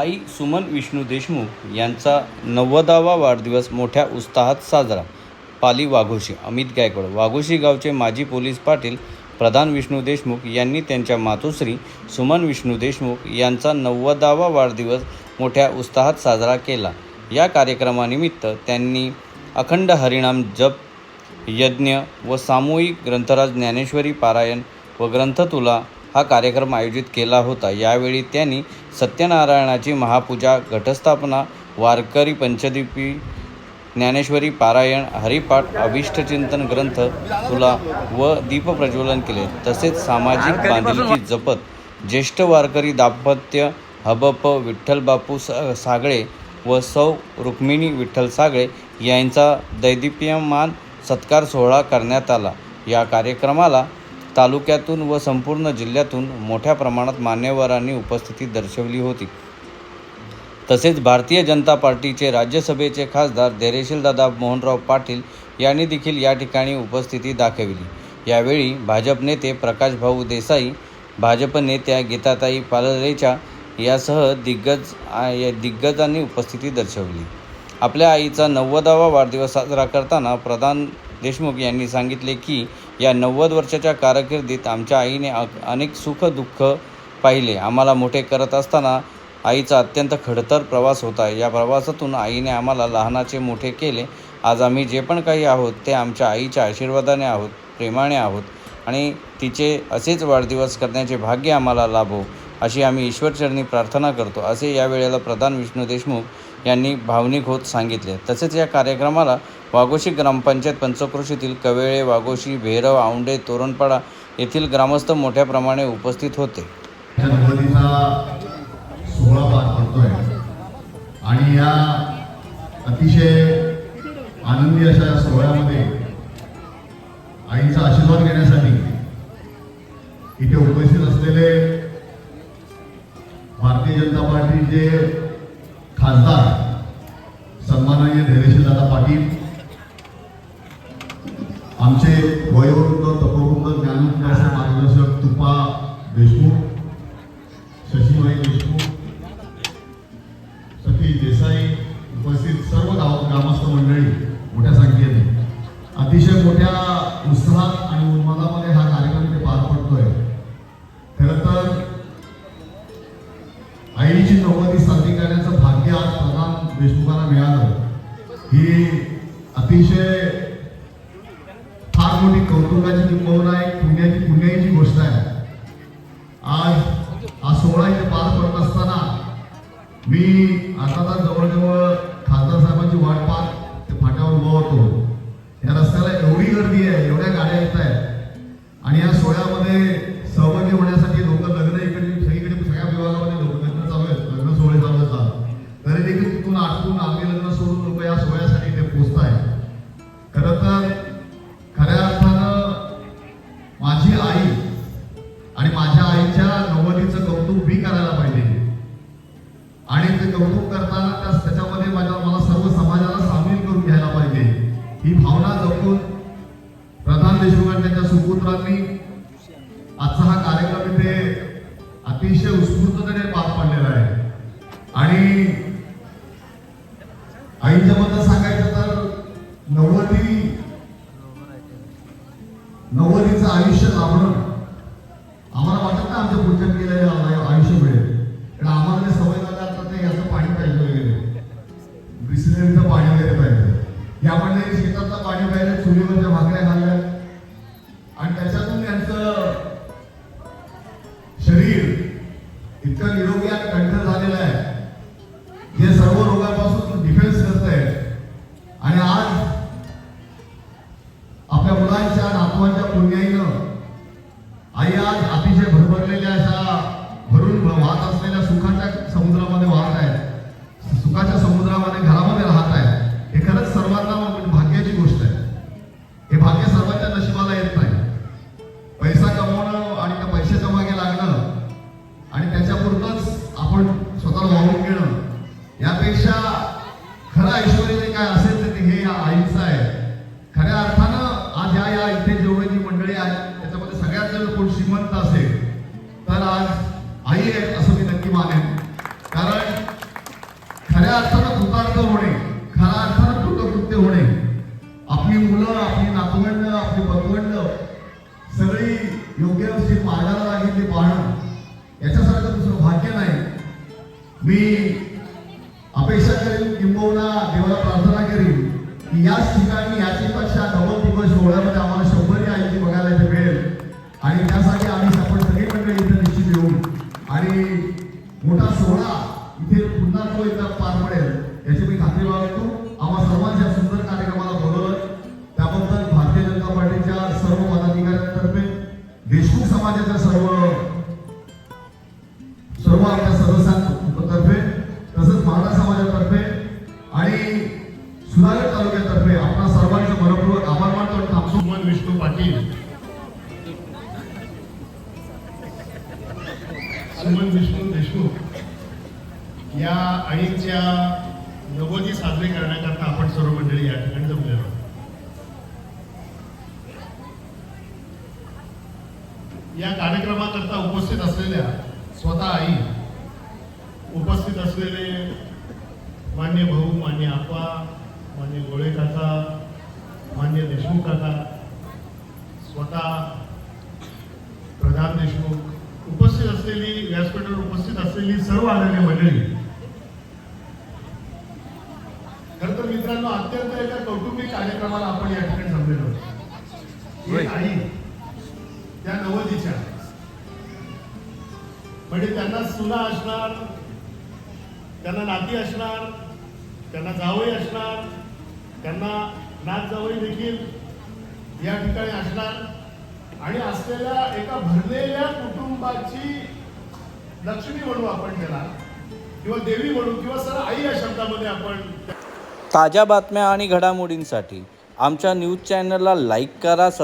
आई सुमन विष्णू देशमुख यांचा नव्वदावा वाढदिवस मोठ्या उत्साहात साजरा. पाली वाघोशी अमित गायकवाड. वाघोशी गावचे माजी पोलीस पाटील प्रधान विष्णू देशमुख यांनी त्यांच्या मातोश्री सुमन विष्णू देशमुख यांचा नव्वदावा वाढदिवस मोठ्या उत्साहात साजरा केला. या कार्यक्रमानिमित्त त्यांनी अखंड हरिणाम जप यज्ञ व सामूहिक ग्रंथराज ज्ञानेश्वरी पारायण व ग्रंथतुला हा कार्यक्रम आयोजित केला होता. यावेळी त्यांनी सत्यनारायणाची महापूजा घटस्थापना वारकरी पंचदीपी ज्ञानेश्वरी पारायण हरिपाठ अभिष्टचिंतन ग्रंथ तुला व दीपप्रज्वलन केले. तसेच सामाजिक बांधिलकी जपत ज्येष्ठ वारकरी दाम्पत्य हबप विठ्ठलबापू स सागळे व सौ रुक्मिणी विठ्ठल सागळे यांचा दैदिप्यमान सत्कार सोहळा करण्यात आला. या कार्यक्रमाला तालुक्यातून व संपूर्ण जिल्ह्यातून मोठ्या प्रमाणात मान्यवरांनी उपस्थिती दर्शवली होती. तसेच भारतीय जनता पार्टीचे राज्यसभेचे खासदार धैर्यशीलदादा मोहनराव पाटील यांनी देखील या ठिकाणी उपस्थिती दाखविली. यावेळी भाजप नेते प्रकाश भाऊ देसाई भाजप नेत्या गीताताई पालरेच्या यासह दिग्गज या दिग्गजांनी उपस्थिती दर्शवली. आपल्या आईचा नव्वदावा वाढदिवस साजरा करताना प्रधान देशमुख यांनी सांगितले की या नव्वद वर्षाच्या कारकिर्दीत आमच्या आईने अनेक सुख दुःख पाहिले. आम्हाला मोठे करत असताना आईचा अत्यंत खडतर प्रवास होता. या प्रवासातून आईने आम्हाला लहानाचे मोठे केले. आज आम्ही जे पण काही आहोत ते आमच्या आईच्या आशीर्वादाने आहोत प्रेमाने आहोत आणि तिचे असेच वाढदिवस करण्याचे भाग्य आम्हाला लाभो अशी आम्ही ईश्वरचरणी प्रार्थना करतो असे यावेळेला प्रधान विष्णू देशमुख यांनी भावनिक होत सांगितले. तसेच या कार्यक्रमाला वाघोशी ग्रामपंचायत पंचक्रोशीतील कवेळे वाघोशी भेरव औंडे तोरणपाडा येथील ग्रामस्थ मोठ्या प्रमाणे उपस्थित होते. सोहळा पार पडतोय. आणि या अतिशय आनंदी अशा या सोहळ्यामध्ये आईचा आशीर्वाद घेण्यासाठी इथे उपस्थित असलेले भारतीय जनता पार्टीचे खासदार मोठ्या उत्साहात आणि उन्मादामध्ये हा कार्यक्रम इथे पार पडतोय. खरं तर आईची नव्वदी साजरी करण्याचं भाग्य आज प्रधान देशमुखांना मिळालं. ही अतिशय फार मोठी कौतुकाची किंबहुना एक पुण्याची पुण्याची गोष्ट आहे. आज हा सोहळा इथे पार पडत असताना मी आता तर जवळजवळ खासदार साहेबांची वाट पाहत ते फाट्यावर उभा होतो. गर्दी आहे एवढ्या गाड्या येत आहेत. आणि या सोहळ्यामध्ये सहभागी होण्यासाठी लोक लग्न इकडे सगळीकडे सगळ्या विभागामध्ये लोक लग्न चालू आहेत. लग्न सोहळे चालू आहेत तरी देखील तिथून आटपून आम्ही लग्न सोडून लोक या सोहळ्यासाठी ते पोचत आहेत खरं तर खऱ्या अर्थानं माझी आई आणि माझ्या आईच्या नव्वदीचं कौतुक मी करायला पाहिजे. आणि ते कौतुक करताना त्याच्यामध्ये माझ्या मला सर्व समाजाला सामील करून घ्यायला पाहिजे. ही भावना बद्दल सांगायचं तर नव्वदी नव्वदीचं आयुष्य लाभणं. आम्हाला वाटत ना आमच्या पुढच्या पिढीला आयुष्य मिळेल. कारण आम्हाला ते सवय झाली आता ते याचं पाणी पाहिजे वगैरे बिसलेरीचं पाणी वगैरे पाहिजे. या मंडळी शेतातलं पाणी पाहिजे चुलीवरच्या भाकऱ्या खाल्ल्या. आणि त्याच्यातून त्यांचं शरीर इतकं निरोगी आणि कंठर झालेलं आहे. आज अतिशय भरभरलेल्या अशा भरून वाहत जर कोण श्रीमंत असेल तर आज आई आहेत असं मी नक्की मानेन. कारण खऱ्या अर्थानं कृतार्थ होणे खऱ्या अर्थानं कृतकृत्य होणे आपली मुलं आपली नातवंड आपली बंधुवंड सगळी योग्य अशी मार्गाला लागेल ते पाहणं याच्यासारखं दुसरं भाग्य नाही. मी अपेक्षा करेन किंबहुना देवाला प्रार्थना करेन की याच ठिकाणी याची पक्षा नवल दिवस सोहळ्यामध्ये आम्हाला या आईच्या नवोदी साजरे करण्याकरता आपण सर्व मंडळी या ठिकाणी जमलेलो आहोत. या कार्यक्रमाकरता उपस्थित असलेल्या स्वतः आई उपस्थित असलेले मान्य भाऊ मान्य आपा मान्य गोळे काका मान्य देशमुख काका स्वतः प्रधान देशमुख उपस्थित असलेली व्यासपीठावर उपस्थित असलेली सर्व आलेली मंडळी खर तर मित्रांनो अत्यंत एका कौटुंबिक कार्यक्रमाला आपण या ठिकाणी जमलेलो आई त्या नवदीच्या म्हणजे त्यांना सुना असणार त्यांना नाती असणार त्यांना जावई असणार त्यांना नात जावई देखील या ठिकाणी असणार. आणि असलेल्या एका भरलेल्या कुटुंबाची लक्ष्मी म्हणू आपण त्याला किंवा देवी म्हणू किंवा सर आई या शब्दामध्ये आपण ताज्या बातम्या आणि घडामोडींसाठी आमच्या न्यूज चॅनलला लाईक करा सब